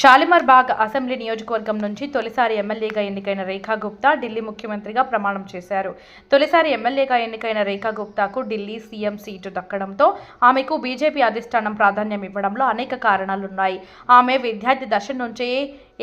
షాలిమార్ బాగ్ assembly నియోజకవర్గం నుంచి తొలిసారి ఎమ్మెల్యేగా ఎన్నికైన రేఖా గుప్తా ఢిల్లీ ముఖ్యమంత్రిగా ప్రమాణం చేశారు. తొలిసారి ఎమ్మెల్యేగా ఎన్నికైన రేఖా గుప్తాకు ఢిల్లీ సీఎం సీటు దక్కడంతో ఆమెకు బీజేపీ అధిష్టానం ప్రాధాన్యం ఇవ్వడంలో అనేక కారణాలున్నాయి. ఆమె విద్యార్థి దశ నుంచే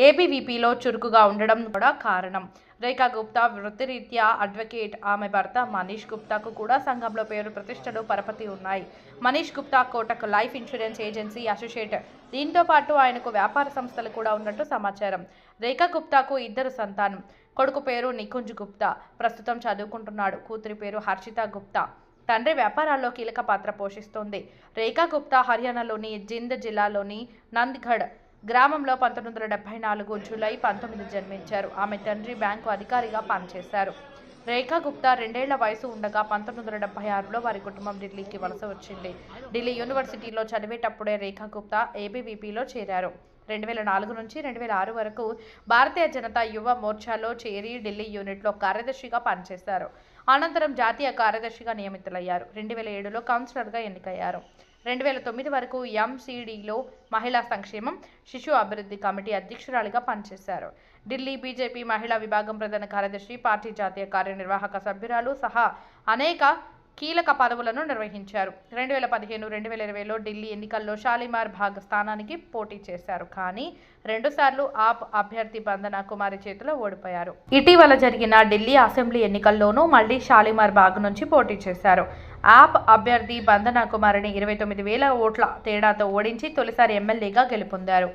ఏబీవీపీలో చురుకుగా ఉండడం కూడా కారణం. రేఖా గుప్తా వృత్తిరీత్యా అడ్వకేట్. ఆమె భర్త మనీష్ గుప్తాకు కూడా సంఘంలో పేరు ప్రతిష్టలు పరపతి ఉన్నాయి. Manish Gupta Kotak life insurance agency associate. దీంతో పాటు ఆయనకు వ్యాపార సంస్థలు కూడా ఉన్నట్టు సమాచారం. రేఖా గుప్తాకు ఇద్దరు సంతానం. కొడుకు పేరు నికుంజ్ గుప్తా. ప్రస్తుతం చదువుకుంటున్నాడు. కూతురి పేరు హర్షిత గుప్తా. తండ్రి వ్యాపారాల్లో కీలక పాత్ర పోషిస్తోంది. రేఖా గుప్తా హర్యానాలోని జింద్ జిల్లాలోని నంద్గఢ్ గ్రామంలో పంతొమ్మిది వందల డెబ్బై నాలుగు జూలై పంతొమ్మిది జన్మించారు. ఆమె తండ్రి బ్యాంకు అధికారిగా పనిచేశారు. రేఖా గుప్తా రెండేళ్ళ వయసు ఉండగా పంతొమ్మిది వందల డెబ్బై ఆరులో వారి కుటుంబం ఢిల్లీకి వలస వచ్చింది. ఢిల్లీ యూనివర్సిటీలో చదివేటప్పుడే రేఖా గుప్తా ఏబీవీపీలో చేరారు. రెండు వేల నాలుగు నుంచి రెండు వేల ఆరు వరకు భారతీయ జనతా యువ మోర్చాలో చేరి ఢిల్లీ యూనిట్లో కార్యదర్శిగా పనిచేశారు. అనంతరం జాతీయ కార్యదర్శిగా నియమితులయ్యారు. రెండు వేల ఏడులో కౌన్సిలర్గా ఎన్నికయ్యారు. రెండు వేల తొమ్మిది వరకు ఎంసీడీలో మహిళా సంక్షేమం శిశు అభివృద్ధి కమిటీ అధ్యక్షురాలిగా పనిచేశారు. ఢిల్లీ బీజేపీ మహిళా విభాగం ప్రధాన కార్యదర్శి పార్టీ జాతీయ కార్యనిర్వాహక సభ్యురాలు సహా అనేక కీలక పదవులను నిర్వహించారు. రెండు వేల పదిహేను రెండు వేల ఇరవైలో ఢిల్లీ ఎన్నికల్లో షాలిమార్ భాగ్ స్థానానికి పోటీ చేశారు. కానీ రెండుసార్లు ఆప్ అభ్యర్థి బంధన కుమారి చేతిలో ఓడిపోయారు. ఇటీవల జరిగిన ఢిల్లీ అసెంబ్లీ ఎన్నికల్లోనూ మళ్ళీ షాలిమార్ బాగ్ నుంచి పోటీ చేశారు. ఆప్ అభ్యర్థి బంధన కుమారిని ఇరవై తొమ్మిది వేల ఓట్ల తేడాతో ఓడించి తొలిసారి ఎమ్మెల్యేగా గెలుపొందారు.